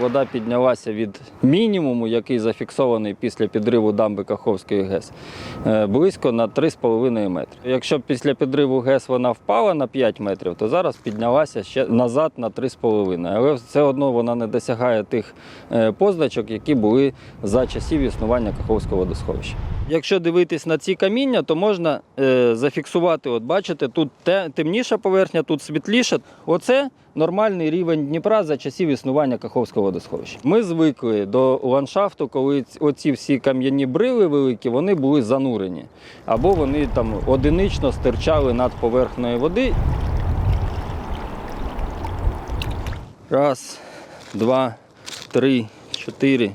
Вода піднялася від мінімуму, який зафіксований після підриву дамби Каховської ГЕС, е, близько на 3,5 метри. Якщо після підриву ГЕС вона впала на 5 метрів, то зараз піднялася ще назад на 3,5. Але все одно вона не досягає тих е, позначок, які були за часів існування Каховського водосховища. Якщо дивитись на ці каміння, то можна е, зафіксувати, от бачите, тут те, темніша поверхня, тут світліша. Оце нормальний рівень Дніпра за часів існування Каховського водосховища. Ми звикли до ландшафту, коли оці всі кам'яні брили великі, вони були занурені. Або вони там одинично стирчали над поверхнею води. Раз, два, три, чотири,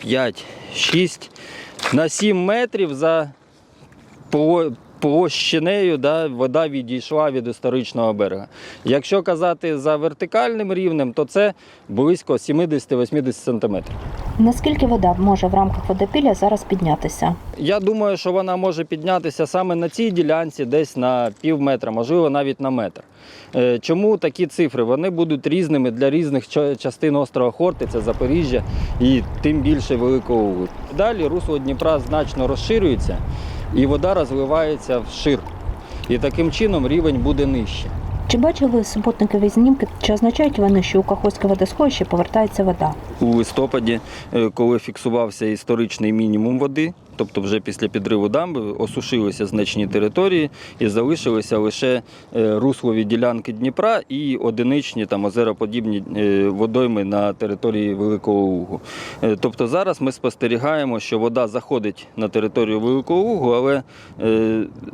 п'ять, шість. На 7 метрів за площинею да, вода відійшла від історичного берега. Якщо казати за вертикальним рівнем, то це близько 70-80 сантиметрів. Наскільки вода може в рамках водопілля зараз піднятися? Я думаю, що вона може піднятися саме на цій ділянці, десь на пів метра, можливо, навіть на метр. Е, Чому такі цифри? Вони будуть різними для різних частин острова Хортиця, Запоріжжя і тим більше Великого Лугу. Далі русло Дніпра значно розширюється і вода розливається вшир. І таким чином рівень буде нижче. Чи бачили супутникові знімки? Чи означають вони, що у Каховське водосховище повертається вода? у листопаді, е, коли фіксувався історичний мінімум води, тобто вже після підриву дамби осушилися значні території і залишилися лише е, руслові ділянки Дніпра і одиничні там озероподібні е, водойми на території Великого Лугу. Е, Тобто зараз ми спостерігаємо, що вода заходить на територію Великого Лугу, але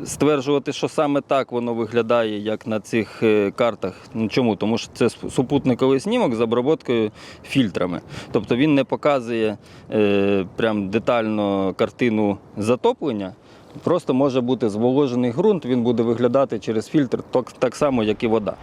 стверджувати, що саме так воно виглядає, як на цих картах. Ну чому? Тому що це супутниковий знімок з оброботкою фільтрами. Тобто він не показує прям детально картину затоплення. Просто може бути зволожений ґрунт, він буде виглядати через фільтр так само, як і вода.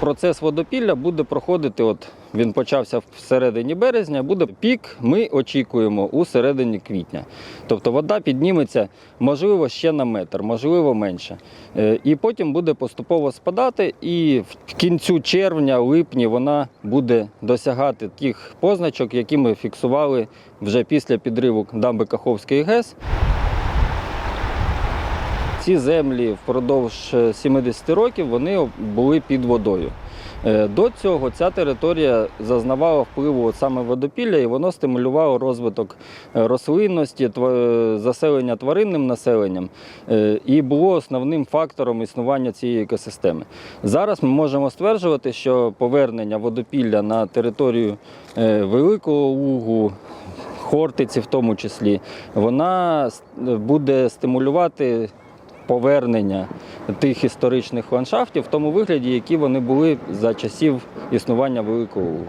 Процес водопілля буде проходити, от він почався в середині березня, буде пік, ми очікуємо у середині квітня. Тобто вода підніметься, можливо, ще на метр, можливо, менше. Е, І потім буде поступово спадати, і в кінцю червня, липні вона буде досягати тих позначок, які ми фіксували вже після підриву дамби Каховської ГЕС. Ці землі впродовж е, 70 років вони були під водою. Е, До цього ця територія зазнавала впливу саме водопілля, і воно стимулювало розвиток е, рослинності, заселення тваринним населенням е, і було основним фактором існування цієї екосистеми. Зараз ми можемо стверджувати, що повернення водопілля на територію е, Великого Лугу, Хортиці в тому числі, вона буде стимулювати повернення тих історичних ландшафтів в тому вигляді, які вони були за часів існування Великого Лугу.